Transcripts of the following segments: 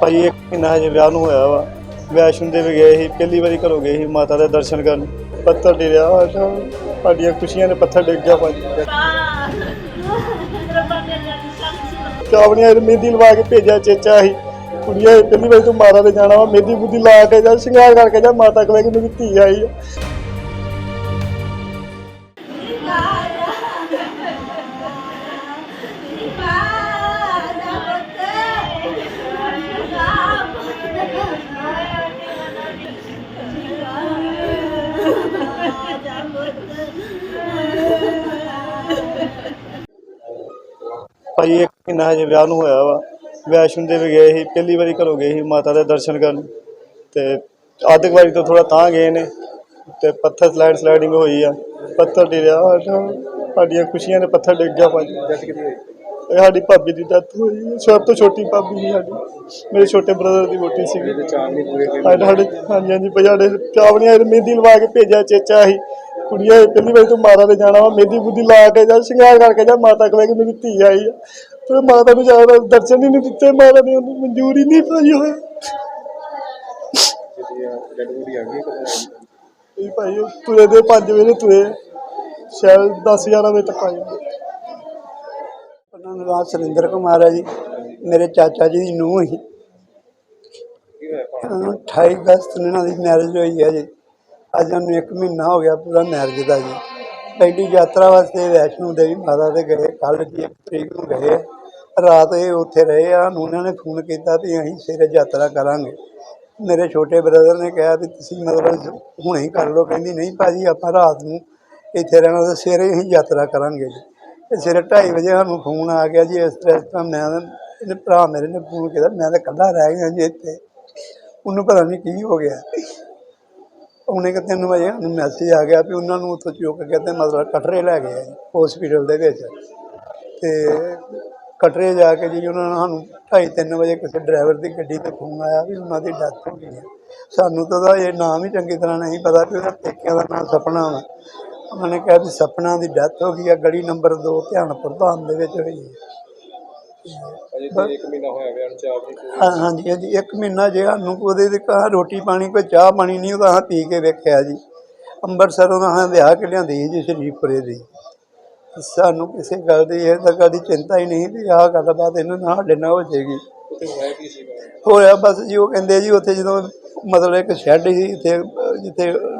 ਭਾਜੀ ਇੱਕ ਮਹੀਨਾ ਹਜੇ ਵਿਆਹ ਨੂੰ ਹੋਇਆ ਵਾ। ਵੈਸ਼ਨੋ ਦੇਵੀ ਗਏ ਸੀ, ਪਹਿਲੀ ਵਾਰੀ ਘਰੋਂ ਗਏ ਸੀ ਮਾਤਾ ਦੇ ਦਰਸ਼ਨ ਕਰਨ। ਪੱਥਰ ਡਿਰਿਆ ਸਾਡਾ ਸਾਡੀਆਂ ਖੁਸ਼ੀਆਂ ਨੇ ਪੱਥਰ ਡਿੱਗ ਗਿਆ ਭਾਈ। ਚਾਵਣੀਆਂ ਮਹਿੰਦੀ ਲਵਾ ਕੇ ਭੇਜਿਆ ਚੇਚਾ ਸੀ। ਕੁੜੀਆਂ ਪਹਿਲੀ ਵਾਰੀ ਤੂੰ ਮਾਤਾ ਦੇ ਜਾਣਾ ਵਾ ਮਹਿੰਦੀ ਬੁੱਧੀ ਲਾ ਕੇ ਜਾ, ਸ਼ਿੰਗਾਰ ਕਰਕੇ ਜਾ, ਮਾਤਾ ਕੋਲੇ ਕਿ ਮੇਰੀ ਧੀ ਆਈ ਆ। ਭਾਈ, ਇੱਕ ਮਹੀਨਾ ਹਜੇ ਵਿਆਹ ਨੂੰ ਹੋਇਆ ਵਾ। ਵੈਸ਼ਨੋ ਦੇਵੀ ਗਏ ਸੀ, ਪਹਿਲੀ ਵਾਰੀ ਘਰੋਂ ਗਏ ਸੀ ਮਾਤਾ ਦੇ ਦਰਸ਼ਨ ਕਰਨ। ਤੇ ਅੱਧ ਕੁ ਵਾਰੀ ਤੋਂ ਥੋੜਾ ਤਾਂ ਗਏ ਨੇ, ਤੇ ਪੱਥਰ ਸਲਾਈਡ ਸਲਾਈਡਿੰਗ ਹੋਈ ਆ। ਪੱਥਰ ਡਿਰਿਆ ਸਾਡੀਆਂ ਖੁਸ਼ੀਆਂ ਨੇ, ਪੱਥਰ ਡਿੱਗ ਗਿਆ ਭਾਜੀ ਸਾਡੀ ਭਾਬੀ ਦੀ ਡੈਥ ਹੋਈ ਹੈ। ਸਭ ਤੋਂ ਛੋਟੀ ਭਾਬੀ ਸੀ ਸਾਡੀ। ਮੇਰੇ ਛੋਟੇ ਬ੍ਰਦਰ ਦੀ ਵੋਟੀ ਸੀਗੀ ਸਾਡੇ ਸਾਡੇ ਹਾਂਜੀ ਹਾਂਜੀ ਸਾਡੇ ਚਾਵਣੀਆਂ ਮਹਿੰਦੀ ਲਵਾ ਕੇ ਭੇਜਿਆ ਚੇਚਾ ਸੀ। ਕੁੜੀਆਂ ਪਹਿਲੀ ਵਾਰੀ ਤੂੰ ਮਾਤਾ ਦੇ ਜਾਣਾ ਵਾ। ਮਹਿੰਦੀ ਬੁੱਧੀ ਲਾ ਕੇ ਜਾ ਸ਼ਿੰਗਾਰ ਕਰਕੇ ਜਾ। ਮਾਤਾ ਕੋਲੇ ਕਿ ਮੇਰੀ ਧੀ ਆਈ ਆ। ਪਰ ਮਾਤਾ ਨੂੰ ਜ਼ਿਆਦਾ ਦਰਸ਼ਨ ਹੀ ਨਹੀਂ ਦਿੱਤੇ। ਮਾਤਾ ਨੇ ਉਹਨੂੰ ਮਨਜ਼ੂਰ ਨਹੀਂ ਪਾਈ ਹੋਇਆ ਇਹ ਭਾਈ ਉਹ ਤੁਰੇ ਦੇ 5 ਵਜੇ ਤੁਰੇ। ਸ਼ਾਇਦ 10 11 ਵਜੇ ਤੱਕ ਆ ਜਾਂਦੇ। ਉਹਨਾਂ ਦਾ ਨਾਮ ਸੁਰਿੰਦਰ ਕੁਮਾਰ ਹੈ ਜੀ, ਮੇਰੇ ਚਾਚਾ ਜੀ ਦੀ ਨੂੰਹ ਸੀ। ਅਹ 28 ਅਗਸਤ ਨੂੰ ਇਹਨਾਂ ਦੀ ਮੈਰਿਜ ਹੋਈ ਹੈ ਜੀ। ਅੱਜ ਉਹਨੂੰ 1 ਮਹੀਨਾ ਹੋ ਗਿਆ ਪੂਰਾ ਮੈਰਿਜ ਦਾ ਜੀ। ਪਹਿਲੀ ਯਾਤਰਾ ਵਾਸਤੇ ਵੈਸ਼ਨੋ ਦੇਵੀ ਮਾਤਾ ਦੇ ਗਏ ਕੱਲ੍ਹ ਜੀ ਇੱਕ ਤਰੀਕ ਨੂੰ ਗਏ ਆ। ਰਾਤ ਇਹ ਉੱਥੇ ਰਹੇ ਆ ਉਹਨਾਂ ਨੇ ਫੋਨ ਕੀਤਾ ਵੀ ਅਸੀਂ ਸਵੇਰੇ ਯਾਤਰਾ ਕਰਾਂਗੇ। ਮੇਰੇ ਛੋਟੇ ਬ੍ਰਦਰ ਨੇ ਕਿਹਾ ਵੀ ਤੁਸੀਂ ਮਤਲਬ ਹੁਣੇ ਹੀ ਕਰ ਲਓ, ਕਹਿੰਦੀ ਨਹੀਂ ਭਾਜੀ, ਆਪਾਂ ਰਾਤ ਨੂੰ ਇੱਥੇ ਰਹਿਣਾ ਤੇ ਸਵੇਰੇ ਹੀ ਯਾਤਰਾ ਕਰਾਂਗੇ ਜੀ। ਤੇ ਸਵੇਰੇ 2:30 ਵਜੇ ਸਾਨੂੰ ਫੋਨ ਆ ਗਿਆ ਜੀ, ਇਸ ਤਰ੍ਹਾਂ ਇਸ ਤਰ੍ਹਾਂ ਮੈਂ ਇਹਨੇ ਭਰਾ ਮੇਰੇ ਨੇ ਫੋਨ ਕੀਤਾ, ਮੈਂ ਤਾਂ ਇਕੱਲਾ ਰਹਿ ਗਿਆ ਜੀ ਇੱਥੇ। ਉਹਨੂੰ ਪਤਾ ਨਹੀਂ ਕੀ ਹੋ ਗਿਆ। ਉਹਨੇ ਕਿ ਤਿੰਨ ਵਜੇ ਸਾਨੂੰ ਮੈਸੇਜ ਆ ਗਿਆ ਵੀ ਉਹਨਾਂ ਨੂੰ ਉੱਥੋਂ ਚੁੱਕ ਕੇ ਤੇ ਮਤਲਬ ਕਟਰੇ ਲੈ ਗਏ ਹਸਪੀਟਲ ਦੇ ਵਿੱਚ। ਤੇ ਕਟਰੇ ਜਾ ਕੇ ਜੀ ਉਹਨਾਂ ਨੇ ਸਾਨੂੰ ਢਾਈ ਤਿੰਨ ਵਜੇ ਕਿਸੇ ਡਰਾਈਵਰ ਦੀ ਗੱਡੀ ਤੇ ਫੋਨ ਆਇਆ ਵੀ ਉਹਨਾਂ ਦੀ ਡੈਥ ਹੋ ਗਈ ਹੈ ਸਾਨੂੰ ਤਾਂ ਇਹ ਨਾਮ ਹੀ ਚੰਗੀ ਤਰ੍ਹਾਂ ਨਹੀਂ ਪਤਾ ਵੀ ਉਹਦਾ ਪੇਕਿਆਂ ਦਾ ਨਾਮ ਸਪਨਾ ਵਾ। ਉਹਨਾਂ ਨੇ ਕਿਹਾ ਵੀ ਸਪਨਾ ਦੀ ਡੈਥ ਹੋ ਗਈ ਹੈ ਗਲੀ ਨੰਬਰ 2 ਧਿਆਨਪੁਰ ਧਾਮ ਦੇ ਵਿੱਚ ਹੋਈ ਹੈ ਅਜੇ ਤੇ 1 ਮਹੀਨਾ ਹੋਇਆ ਵਿਆਹ ਨੂੰ ਚਾਹ ਨਹੀਂ ਹਾਂ ਹਾਂਜੀ ਹਾਂਜੀ ਇੱਕ ਮਹੀਨਾ ਜੇ ਸਾਨੂੰ ਉਹਦੇ ਤੇ ਕਹਾ ਰੋਟੀ ਪਾਣੀ ਕੋਈ ਚਾਹ ਪਾਣੀ ਨਹੀਂ ਉਹਦਾ ਹਾਂ ਪੀ ਕੇ ਵੇਖਿਆ ਜੀ। ਅੰਮ੍ਰਿਤਸਰੋਂ ਦਾ ਹਾਂ ਵਿਆਹ ਕੇ ਲਿਆਂਦੀ ਜੀ ਸ਼ਰੀਫਪੁਰੇ ਦੀ। ਸਾਨੂੰ ਕਿਸੇ ਗੱਲ ਦੀ ਇਹ ਤਾਂ ਕਦੀ ਚਿੰਤਾ ਹੀ ਨਹੀਂ ਵੀ ਆਹ ਗੱਲਬਾਤ ਇਹਨਾਂ ਨਾਲ ਸਾਡੇ ਨਾਲ ਹੋ ਜਾਏਗੀ। ਹੋਇਆ ਬਸ ਜੀ ਉਹ ਕਹਿੰਦੇ ਜੀ ਉੱਥੇ ਜਦੋਂ ਮਤਲਬ ਇੱਕ ਸ਼ੈੱਡ ਸੀ ਜਿੱਥੇ ਅਹ,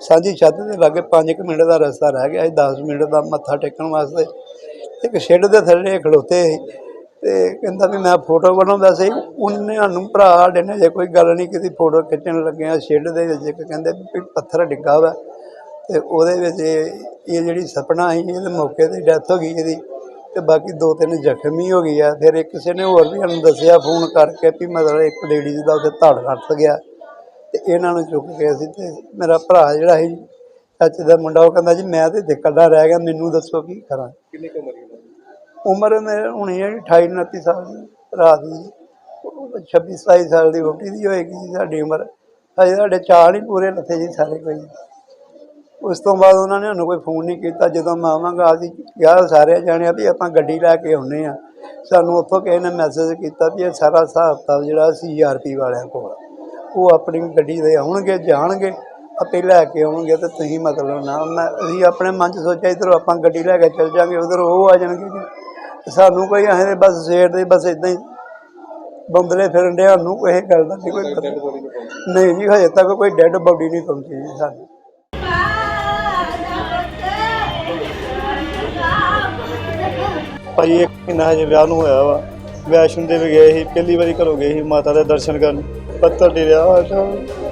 ਸਾਂਝੀ ਛੱਤ ਦੇ ਲਾਗੇ 5 ਮਿੰਟ ਦਾ ਰਸਤਾ ਰਹਿ ਗਿਆ ਸੀ 10 ਮਿੰਟ ਦਾ ਮੱਥਾ ਟੇਕਣ ਵਾਸਤੇ। ਇੱਕ ਸ਼ੈੱਡ ਦੇ ਥੱਲੇ ਖਲੋਤੇ ਸੀ ਤੇ ਕਹਿੰਦਾ ਵੀ ਮੈਂ ਫੋਟੋ ਬਣਾਉਂਦਾ ਸੀ, ਉਹਨੇ ਸਾਨੂੰ ਭਰਾ ਸਾਡੇ ਨੇ ਜੇ ਕੋਈ ਗੱਲ ਨਹੀਂ ਕੀਤੀ, ਫੋਟੋ ਖਿੱਚਣ ਲੱਗਿਆ ਆ ਦੇ ਵਿੱਚ ਇੱਕ ਕਹਿੰਦੇ ਵੀ ਪੱਥਰ ਡਿੱਗਾ ਵਾ। ਤੇ ਉਹਦੇ ਵਿੱਚ ਇਹ ਇਹ ਜਿਹੜੀ ਸਪਨਾ ਸੀ ਇਹਦੇ ਮੌਕੇ ਤੇ ਡੈਥ ਹੋ ਗਈ ਇਹਦੀ। ਤੇ ਬਾਕੀ ਦੋ ਤਿੰਨ ਜ਼ਖਮੀ ਹੋ ਗਈ ਆ। ਫਿਰ ਇੱਕ ਕਿਸੇ ਨੇ ਹੋਰ ਵੀ ਸਾਨੂੰ ਦੱਸਿਆ, ਫੋਨ ਕਰਕੇ ਵੀ ਮਤਲਬ ਇੱਕ ਲੇਡੀਜ਼ ਦਾ ਉੱਥੇ ਧੜ ਕੱਟ ਗਿਆ। ਤੇ ਇਹਨਾਂ ਨੂੰ ਚੁੱਕ ਕੇ ਅਸੀਂ ਤੇ ਮੇਰਾ ਭਰਾ ਜਿਹੜਾ ਸੀ ਚਾਚੇ ਦਾ ਮੁੰਡਾ ਉਹ ਕਹਿੰਦਾ ਜੀ ਮੈਂ ਤੇ ਇਕੱਲਾ ਰਹਿ ਗਿਆ ਮੈਨੂੰ ਦੱਸੋ ਕੀ ਕਰਾਂ। ਕਿੰਨੀ ਕੁ ਉਮਰ ਸੀ ਮੇਰੇ ਹੋਣੀ ਹੈ 28 29 ਸਾਲ ਦੀ ਭਰਾ ਦੀ 26 27 ਸਾਲ ਦੀ ਵੋਟੀ ਦੀ ਹੋਏਗੀ ਜੀ ਸਾਡੀ ਉਮਰ। ਅਜੇ ਸਾਡੇ ਚਾਲ ਹੀ ਪੂਰੇ ਲੱਥੇ ਜੀ ਸਾਰੇ ਕੋਈ। ਉਸ ਤੋਂ ਬਾਅਦ ਉਹਨਾਂ ਨੇ ਸਾਨੂੰ ਕੋਈ ਫੋਨ ਨਹੀਂ ਕੀਤਾ। ਜਦੋਂ ਮੈਂ ਆਵਾਂਗਾ ਅਸੀਂ ਕਿਹਾ ਸਾਰੇ ਜਾਣਿਆ ਵੀ ਆਪਾਂ ਗੱਡੀ ਲੈ ਕੇ ਆਉਨੇ ਆ ਸਾਨੂੰ ਉੱਥੋਂ ਕਿਸੇ ਨੇ ਮੈਸੇਜ ਕੀਤਾ ਵੀ ਇਹ ਸਾਰਾ ਹਿਸਾਬ ਕਿਤਾਬ ਜਿਹੜਾ ਸੀਆਰਪੀ ਵਾਲਿਆਂ ਕੋਲ। ਉਹ ਆਪਣੀ ਗੱਡੀ ਦੇ ਆਉਣਗੇ, ਜਾਣਗੇ ਆਪੇ ਲੈ ਕੇ ਆਉਣਗੇ ਤੇ ਤੁਸੀਂ ਮਤਲਬ ਨਾ, ਮੈਂ ਅਸੀਂ ਆਪਣੇ ਮਨ 'ਚ ਸੋਚਿਆ ਇੱਧਰੋਂ ਆਪਾਂ ਗੱਡੀ ਲੈ ਕੇ ਚੱਲ ਜਾਾਂਗੇ ਉਧਰ ਉਹ ਆ ਜਾਣਗੇ ਜੀ। ਸਾਨੂੰ ਕੋਈ ਐਂ ਬਸ ਸਵੇਰ ਦੇ ਬਸ ਇਦਾਂ ਹੀ ਬੰਦਲੇ ਫਿਰਨ ਡਿਆ, ਸਾਨੂੰ ਕੋਈ ਗੱਲ ਦਾ ਨਹੀਂ ਕੋਈ ਪਤਾ। ਨਹੀਂ ਜੀ, ਹਜੇ ਤੱਕ ਕੋਈ ਡੈੱਡ ਬੋਡੀ ਨਹੀਂ ਪਹੁੰਚੀ ਜੀ ਸਾਨੂੰ। ਭਾਈ, ਇੱਕ ਮਹੀਨਾ ਹਜੇ ਵਿਆਹ ਨੂੰ ਹੋਇਆ ਵਾ। ਵੈਸ਼ਨੋ ਦੇਵੀ ਗਏ ਸੀ, ਪਹਿਲੀ ਵਾਰੀ ਘਰੋਂ ਗਏ ਸੀ ਮਾਤਾ ਦੇ ਦਰਸ਼ਨ ਕਰਨ। ਪੱਥਰ ਡਿਰਿਆ ਸਾਡਾ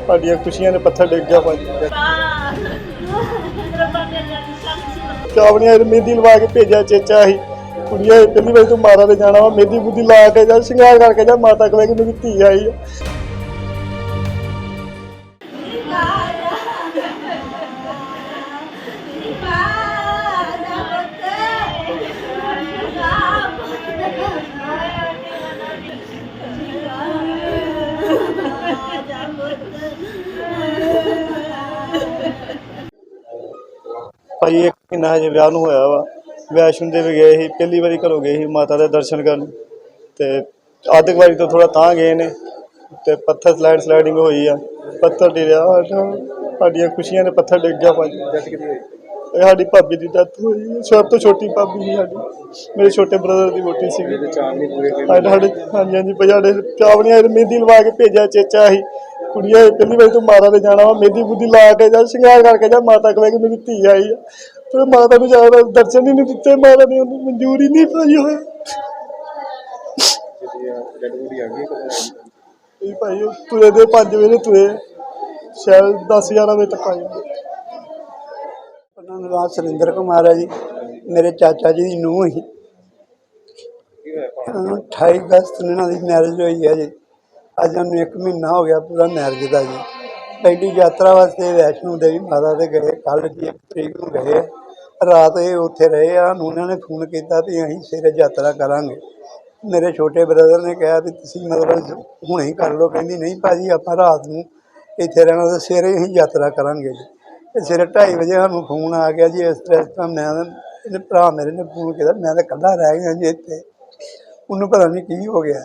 ਸਾਡੀਆਂ ਖੁਸ਼ੀਆਂ ਦੇ ਪੱਥਰ ਡਿੱਗ ਗਿਆ ਭਾਜੀ। ਚਾਵਣੀਆਂ ਮਹਿੰਦੀ ਲਵਾ ਕੇ ਭੇਜਿਆ ਚੇਚਾ ਸੀ। ਕੁੜੀਆਂ ਪਹਿਲੀ ਵਾਰੀ ਤੂੰ ਮਾਤਾ ਦੇ ਜਾਣਾ ਵਾ ਮਹਿੰਦੀ ਬੁੱਧੀ ਲਾ ਕੇ ਜਾ ਸ਼ਿੰਗਾਰ ਕਰਕੇ ਜਾ ਮਾਤਾ ਕੋਲੇ ਕਿ ਮੇਰੀ ਧੀ ਆਈ ਆ। ਮਹੀਨਾ ਹਜੇ ਵਿਆਹ ਨੂੰ ਹੋਇਆ ਵਾ। ਵੈਸ਼ਨੋ ਦੇਵੀ ਗਏ ਸੀ ਪਹਿਲੀ ਵਾਰੀ ਘਰੋਂ ਗਏ ਸੀ ਮਾਤਾ ਦੇ ਦਰਸ਼ਨ ਕਰਨ। ਤੇ ਆਤੰਕਵਾਦੀ ਤੋਂ ਥੋੜਾ ਤਾਂ ਗਏ ਨੇ। ਤੇ ਪੱਥਰ ਸਲਾਈਡ ਸਲਾਈਡਿੰਗ ਹੋਈ ਆ। ਪੱਥਰ ਡਿਰਿਆ ਸਾਡਾ- ਸਾਡੀਆਂ ਖੁਸ਼ੀਆਂ ਨੇ ਪੱਥਰ ਡਿੱਗ ਗਿਆ ਭਾਜੀ। ਇਹ ਸਾਡੀ ਭਾਬੀ ਦੀ ਡੈਥ ਹੋਈ। ਸਭ ਤੋਂ ਛੋਟੀ ਭਾਬੀ ਸੀ ਸਾਡੀ। ਮੇਰੇ ਛੋਟੇ ਬ੍ਰਦਰ ਦੀ ਵੋਟੀ ਹੋਏ ਸਾਡੇ ਹਾਂਜੀ ਹਾਂਜੀ ਸਾਡੇ ਚਾਵਣੀਆਂ ਮਹਿੰਦੀ ਲਵਾ ਕੇ ਭੇਜਿਆ ਚੇਚਾ ਸੀ। ਕੁੜੀਆਂ ਪਹਿਲੀ ਵਾਰੀ ਤੂੰ ਮਾਤਾ ਦੇ ਜਾਣਾ ਵਾ। ਮਹਿੰਦੀ ਬੁੱਧੀ ਲਾ ਕੇ ਜਾ ਸ਼ਿੰਗਾਰ ਕਰਕੇ ਜਾ ਮਾਤਾ ਕਹੇ ਕਿ ਮੇਰੀ ਧੀ ਆਈ ਆ। ਫਿਰ ਮਾਤਾ ਨੂੰ ਜਾਣਾ ਦਰਸ਼ਨ ਹੀ ਨਹੀਂ ਦਿੱਤੇ, ਮਾਤਾ ਨੇ ਉਹਨੂੰ ਮਨਜ਼ੂਰ ਨਹੀਂ ਭਾਈ ਹੋਇਆ ਇਹ ਭਾਈ, ਉਹ ਤੁਰੇ ਦੇ 5 ਵਜੇ ਤੁਰੇ, ਸ਼ਾਇਦ 10 11 ਵਜੇ ਤੱਕ ਆ ਜਾਂਦੇ। ਉਹਨਾਂ ਦਾ ਨਾਮ ਸੁਰਿੰਦਰ ਕੁਮਾਰ ਹੈ ਜੀ। ਮੇਰੇ ਚਾਚਾ ਜੀ ਦੀ ਨੂੰਹ ਸੀ। ਕੀ ਅਹ 28 ਅਗਸਤ ਨੂੰ ਇਹਨਾਂ ਦੀ ਮੈਰਿਜ ਹੋਈ ਹੈ ਜੀ। ਅੱਜ ਉਹਨੂੰ 1 ਮਹੀਨਾ ਹੋ ਗਿਆ ਪੂਰਾ ਮੈਰਿਜ ਦਾ ਜੀ। ਪਹਿਲੀ ਯਾਤਰਾ ਵਾਸਤੇ ਵੈਸ਼ਨੋ ਦੇਵੀ ਮਾਤਾ ਦੇ ਗਏ ਕੱਲ੍ਹ ਦੀ ਇੱਕ ਤਰੀਕ ਨੂੰ ਗਏ ਰਾਤ ਇਹ ਉੱਥੇ ਰਹੇ ਆ ਨੂੰ ਉਹਨਾਂ ਨੇ ਫੋਨ ਕੀਤਾ ਵੀ ਅਸੀਂ ਸਵੇਰੇ ਯਾਤਰਾ ਕਰਾਂਗੇ। ਮੇਰੇ ਛੋਟੇ ਬ੍ਰਦਰ ਨੇ ਕਿਹਾ ਵੀ ਤੁਸੀਂ ਮਤਲਬ ਹੁਣੇ ਹੀ ਕਰ ਲਓ, ਕਹਿੰਦੀ ਨਹੀਂ ਭਾਜੀ, ਆਪਾਂ ਰਾਤ ਨੂੰ ਇੱਥੇ ਰਹਿਣਾ ਤੇ ਸਵੇਰੇ ਹੀ ਯਾਤਰਾ ਕਰਾਂਗੇ ਜੀ। ਸਵੇਰੇ 2:30 ਵਜੇ ਸਾਨੂੰ ਫੋਨ ਆ ਗਿਆ ਜੀ, ਇਸ ਤਰ੍ਹਾਂ ਇਸ ਤਰ੍ਹਾਂ ਮੈਂ ਇਹਨੇ ਭਰਾ ਮੇਰੇ ਨੇ ਫੋਨ ਕੀਤਾ, ਮੈਂ ਤਾਂ ਇਕੱਲਾ ਰਹਿ ਗਿਆ ਜੀ ਇੱਥੇ। ਉਹਨੂੰ ਪਤਾ ਨਹੀਂ ਕੀ ਹੋ ਗਿਆ।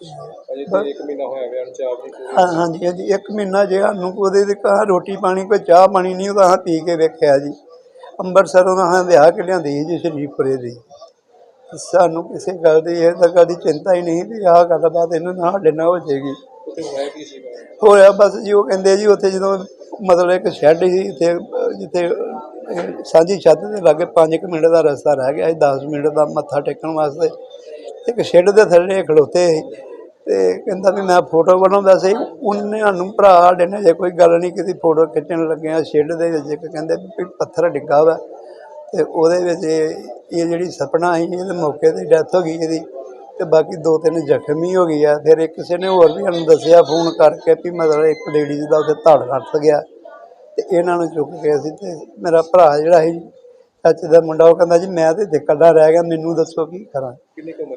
ਅਜੇ ਤੇ 1 ਮਹੀਨਾ ਹੋਇਆ ਵਿਆਹ ਨੂੰ ਚਾਰ ਨਹੀਂ ਪੂਰੇ ਹਾਂ ਹਾਂਜੀ ਹਾਂਜੀ ਇੱਕ ਮਹੀਨਾ ਜੇ ਸਾਨੂੰ ਉਹਦੇ ਦੇ ਕਹਾ ਰੋਟੀ ਪਾਣੀ ਕੋਈ ਚਾਹ ਪਾਣੀ ਨਹੀਂ ਉਹਦਾ ਹਾਂ ਪੀ ਕੇ ਵੇਖਿਆ ਜੀ। ਅੰਮ੍ਰਿਤਸਰੋਂ ਦਾ ਹਾਂ ਵਿਆਹ ਕੇ ਲਿਆਂਦੀ ਸੀ ਜੀ ਸ਼ਰੀਫਪੁਰੇ ਦੀ। ਸਾਨੂੰ ਕਿਸੇ ਗੱਲ ਦੀ ਇਹ ਤਾਂ ਕਦੀ ਚਿੰਤਾ ਹੀ ਨਹੀਂ ਵੀ ਆਹ ਗੱਲਬਾਤ ਇਹਨਾਂ ਨਾਲ ਸਾਡੇ ਨਾਲ ਹੋ ਜਾਏਗੀ। ਉੱਥੇ ਹੋਇਆ ਕੀ ਸੀਗਾ ਹੋਇਆ ਬਸ ਜੀ ਉਹ ਕਹਿੰਦੇ ਜੀ ਉੱਥੇ ਜਦੋਂ ਮਤਲਬ ਇੱਕ ਸ਼ੈੱਡ ਸੀ ਇੱਥੇ ਅਹ, ਜਿੱਥੇ ਅਹ, ਸਾਂਝੀ ਛੱਤ ਦੇ ਲਾਗੇ 5 ਮਿੰਟ ਦਾ ਰਸਤਾ ਰਹਿ ਗਿਆ ਸੀ 10 ਮਿੰਟ ਦਾ ਮੱਥਾ ਟੇਕਣ ਵਾਸਤੇ। ਇੱਕ ਸ਼ੈੱਡ ਦੇ ਥੱਲੇ ਖਲੋਤੇ ਸੀ ਤੇ ਕਹਿੰਦਾ ਵੀ ਮੈਂ ਫੋਟੋ ਬਣਾਉਂਦਾ ਸੀ। ਉਹਨੇ ਸਾਨੂੰ ਭਰਾ ਸਾਡੇ ਨੇ ਜੇ ਕੋਈ ਗੱਲ ਨਹੀਂ ਕੀਤੀ, ਫੋਟੋ ਖਿੱਚਣ ਲੱਗੇ ਆ ਸ਼ੈੱਡ ਦੇ ਵਿੱਚ। ਇੱਕ ਕਹਿੰਦੇ ਵੀ ਪੱਥਰ ਡਿੱਗਾ ਵਾ ਤੇ ਉਹਦੇ ਵਿੱਚ ਇਹ ਇਹ ਜਿਹੜੀ ਸਪਨਾ ਸੀ, ਇਹਦੇ ਮੌਕੇ ਤੇ ਡੈਥ ਹੋ ਗਈ ਇਹਦੀ ਤੇ ਬਾਕੀ ਦੋ ਤਿੰਨ ਜ਼ਖਮੀ ਹੋ ਗਈ ਆ। ਫਿਰ ਇੱਕ ਕਿਸੇ ਨੇ ਹੋਰ ਵੀ ਸਾਨੂੰ ਦੱਸਿਆ ਫੋਨ ਕਰਕੇ ਵੀ ਮਤਲਬ ਇੱਕ ਲੇਡੀਜ਼ ਦਾ ਉੱਥੇ ਧੜ ਰੱਖ ਗਿਆ ਤੇ ਇਹਨਾਂ ਨੂੰ ਚੁੱਕ ਕੇ ਅਸੀਂ ਤੇ ਮੇਰਾ ਭਰਾ ਜਿਹੜਾ ਸੀ, ਚਾਚੇ ਦਾ ਮੁੰਡਾ, ਉਹ ਕਹਿੰਦਾ ਜੀ ਮੈਂ ਤੇ ਇੱਥੇ ਇਕੱਲਾ ਰਹਿ ਗਿਆ, ਮੈਨੂੰ ਦੱਸੋ ਕੀ ਕਰਾਂ। ਕਿੰਨੀ ਕੁ ਉਮਰ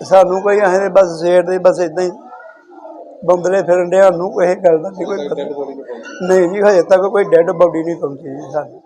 ਸਾਨੂੰ ਕੋਈ ਐਂ ਬਸ ਸਵੇਰ ਦੇ ਬਸ ਇਦਾਂ ਹੀ ਬੰਦਲੇ ਫਿਰਨ ਡਿਆ ਨੂੰ ਕੋਈ ਗੱਲ ਦਾ ਨਹੀਂ ਕੋਈ ਪਤਾ। ਨਹੀਂ ਜੀ ਹਜੇ ਤੱਕ ਕੋਈ ਡੈੱਡ ਬੋਡੀ ਨਹੀਂ ਪਹੁੰਚੀ ਜੀ ਸਾਨੂੰ।